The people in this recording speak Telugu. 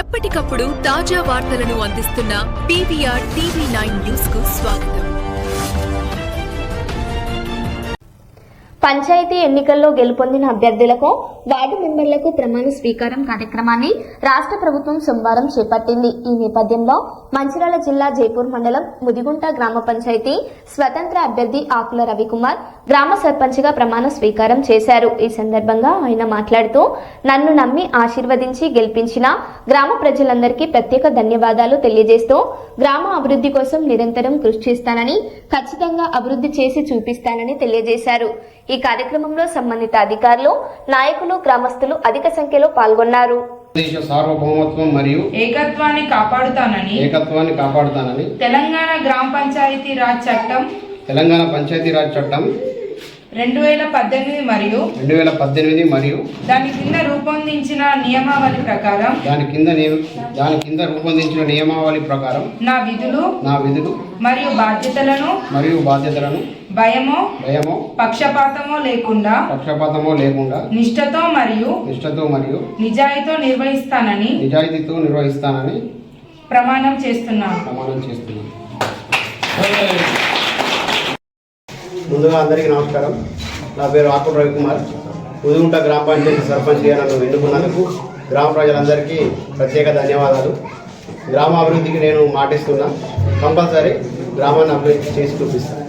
ఎప్పటికప్పుడు తాజా వార్తలను అందిస్తున్న పీవీఆర్ టీవీ నైన్ న్యూస్కు స్వాగతం. పంచాయతీ ఎన్నికల్లో గెలుపొందిన అభ్యర్థులకు వార్డు మెంబర్లకు ప్రమాణ స్వీకారం కార్యక్రమాన్ని రాష్ట్ర ప్రభుత్వం సోమవారం చేపట్టింది. ఈ నేపథ్యంలో మంచిర్యాల జిల్లా జైపూర్ మండలం ముదిగుంట గ్రామ పంచాయతీ స్వతంత్ర అభ్యర్థి ఆకుల రవికుమార్ గ్రామ సర్పంచ్గా ప్రమాణ స్వీకారం చేశారు. ఈ సందర్భంగా ఆయన మాట్లాడుతూ నన్ను నమ్మి ఆశీర్వదించి గెలిపించిన గ్రామ ప్రజలందరికీ ప్రత్యేక ధన్యవాదాలు తెలియజేస్తూ గ్రామ అభివృద్ధి కోసం నిరంతరం కృషి చేస్తానని ఖచ్చితంగా అభివృద్ధి చేసి చూపిస్తానని తెలియజేశారు. ఈ కార్యక్రమంలో సంబంధిత అధికారులు నాయకులు గ్రామస్తులు అధిక సంఖ్యలో పాల్గొన్నారు. దేశ సార్వభౌమత్వం మరియు ఏకత్వాన్ని కాపాడుతానని ఏకత్వాన్ని కాపాడుతానని తెలంగాణ గ్రామ పంచాయతీ రాజ్ చట్టం తెలంగాణ పంచాయతీరాజ్ చట్టం రెండు వేల పద్దెనిమిది మరియు రెండు వేల పద్దెనిమిది మరియు దాని కింద రూపొందించిన నియమావళి ప్రకారం దాని కింద నియ- దాని కింద రూపొందించిన నియమావళి ప్రకారం నా విధులు నా విధులు మరియు బాధ్యతలను మరియు బాధ్యతలను భయమో భయమో పక్షపాతమో లేకుండా పక్షపాతమో లేకుండా నిష్ఠతో మరియు నిష్ఠతో మరియు నిజాయితీతో నిర్వహిస్తానని నిజాయితీతో నిర్వహిస్తానని ప్రమాణం చేస్తున్నాను. ప్రమాణం చేస్తున్నాను. ముందుగా అందరికీ నమస్కారం. నా పేరు ఆకుల రవికుమార్. ఉదుగుంట గ్రామ పంచాయతీ సర్పంచ్గా నన్ను ఎన్నుకున్నందుకు గ్రామ ప్రజలందరికీ ప్రత్యేక ధన్యవాదాలు. గ్రామ అభివృద్ధికి నేను మాటిస్తున్నా. కంపల్సరీ గ్రామాన్ని అభివృద్ధి చేసి చూపిస్తాను